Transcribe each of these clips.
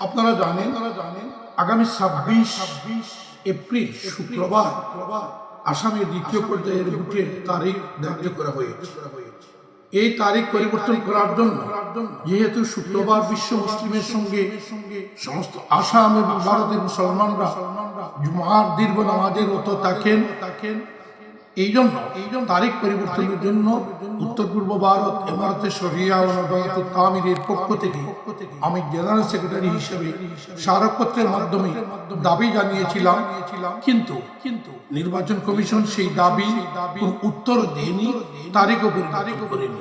আপনারা জানেন জানেন আগামী ছাব্বিশ ছাব্বিশ এপ্রিল শুক্রবার আসামের দ্বিতীয় পর্যায়ের ভোটের তারিখ ধার্য করা হয়েছে। এই তারিখ পরিবর্তন করার জন্য যেহেতু শুক্রবার বিশ্ব মুসলিমের সঙ্গে সমস্ত আসাম এবং ভারতের মুসলমানরা জুমার দীর্ঘ নামাজের মতো থাকেন থাকেন এই জন্য এই জন্য তারিখ পরিবর্তনের জন্য উত্তর পূর্ব ভারত এমারতের শরিয়া তামিরের পক্ষ থেকে আমি জেনারেল সেক্রেটারি হিসেবে স্মারকপত্রের মাধ্যমে দাবি জানিয়েছিলাম। কিন্তু কিন্তু নির্বাচন কমিশন সেই দাবি উত্তর দেয়নি তারিখও পরিবর্তন করেনি।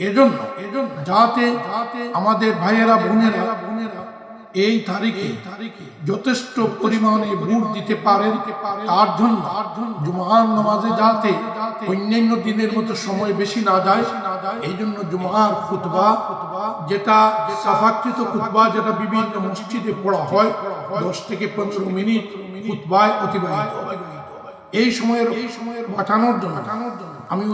এজন্য এজন্য যাতে যাতে আমাদের ভাইয়েরা বোনেরা এই তারিখে যথেষ্ট পরিমাণে ভোট দিতে পারেন। তার জন্য জুমার নামাজে যাতে অন্যান্য দিনের মতো সময় বেশি না যায় এই জন্য জুমার খুতবা, যেটা সাফাকৃত খুতবা যেটা বিভিন্ন মসজিদে পড়া হয়, দশ থেকে পনেরো মিনিট খুতবায় অতিবাহিত। এই সময়ের এই সময়ের বাঁচানোর জন্য আমি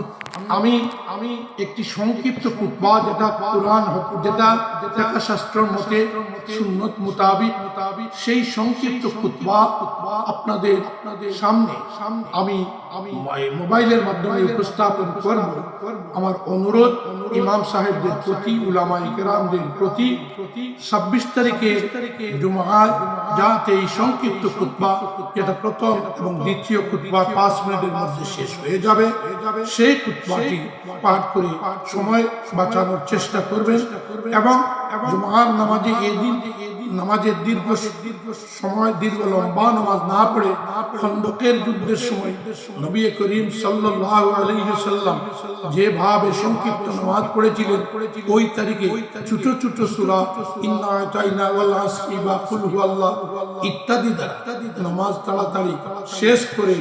আমি আমি একটি সংক্ষিপ্ত কুতবা যেটা কোরআন যেটা দেখা শাস্ত্রের মতে, সুন্নত মোতাবিক মোতাবিক সেই সংক্ষিপ্ত কুতবা আপনাদের আপনাদের সামনে আমি আমি মোবাইলের মাধ্যমে উপস্থাপন করব। আমার অনুরোধ ইমাম সাহেবদের প্রতি উলামাই কেরামদের প্রতি, ছাব্বিশ তারিখে জুমায় যাতে এই সংক্ষিপ্ত কুতবা যেটা প্রথম এবং দ্বিতীয় কুতবা পাঁচ মিনিটের মধ্যে শেষ হয়ে যাবে। সেই কুতবাটি পাঠ করে সময় বাঁচানোর চেষ্টা করবেন এবং জুমার নামাজে এদিন নামাজের দীর্ঘ দীর্ঘ সময়, দীর্ঘ লম্বা নামাজ না পড়ে খন্দকের যুদ্ধের সময় নবী করিম সাল্লাল্লাহু আলাইহি সাল্লাম যেভাবে সংক্ষিপ্ত নামাজ পড়েছিলেন, ওই তারিখে ছোট ছোট সূরা ইত্যাদি নামাজ তাড়াতাড়ি শেষ করে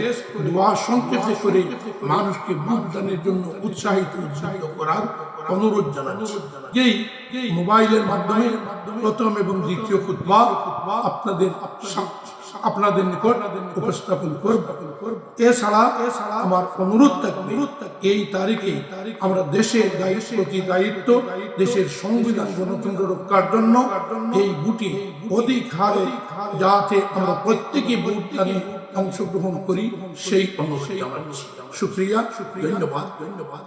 দোয়া সংক্ষেপে করে মানুষকে বুক দানের জন্য উৎসাহিত উৎসাহিত করার অনুরোধ জানাচ্ছি। যেই মোবাইলের মাধ্যমে প্রথম এবং দ্বিতীয় খুতবা আপনাদের আপনাদের নিকট উপস্থাপন করব। এছাড়া আমার অনুরোধ থাকবে, এই তারিখে আমরা দেশের প্রতি দায়িত্ব দেশের সংবিধান গণতন্ত্র রক্ষার জন্য এই গুটি অধিক হারে যাতে আমরা প্রত্যেকে ভোটদানে অংশগ্রহণ করি, সেই অনুরোধ জানাচ্ছি। শুক্রিয়া ধন্যবাদ ধন্যবাদ।